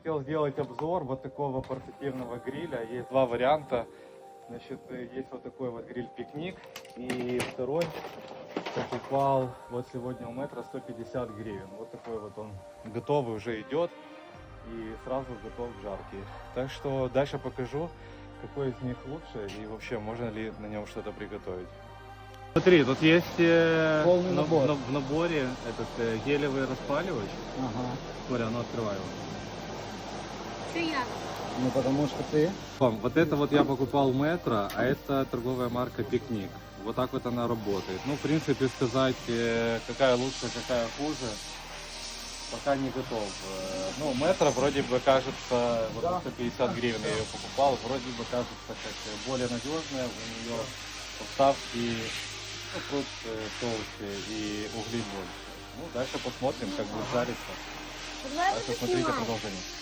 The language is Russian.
хотел сделать обзор вот такого портативного гриля. Есть два варианта. Значит, э, есть вот такой вот гриль-пикник. И второй покупал вот сегодня у метра 150 гривен. Вот такой вот он готовый уже идет. И сразу готов к жарке. Так что дальше покажу, какой из них лучше и вообще можно ли на нем что-то приготовить. Смотри, тут есть э, Полный на- набор. на- в наборе этот э, гелевый распаливач. Ага. Смотри, оно открываю. Це як? Ну потому что ты. Вот это вот я покупал метро, а это торговая марка Пикник. Вот так вот она работает. Ну, в принципе, сказать, э, какая лучше, какая хуже, пока не готов. Э, Ну, метро вроде бы кажется, вот за 150 гривен я ее покупал, вроде бы кажется как э, более надежная, у нее поставки, ну, э, толще и угли больше. Ну, дальше посмотрим, как будет жариться. Дальше ти смотрите продолжение.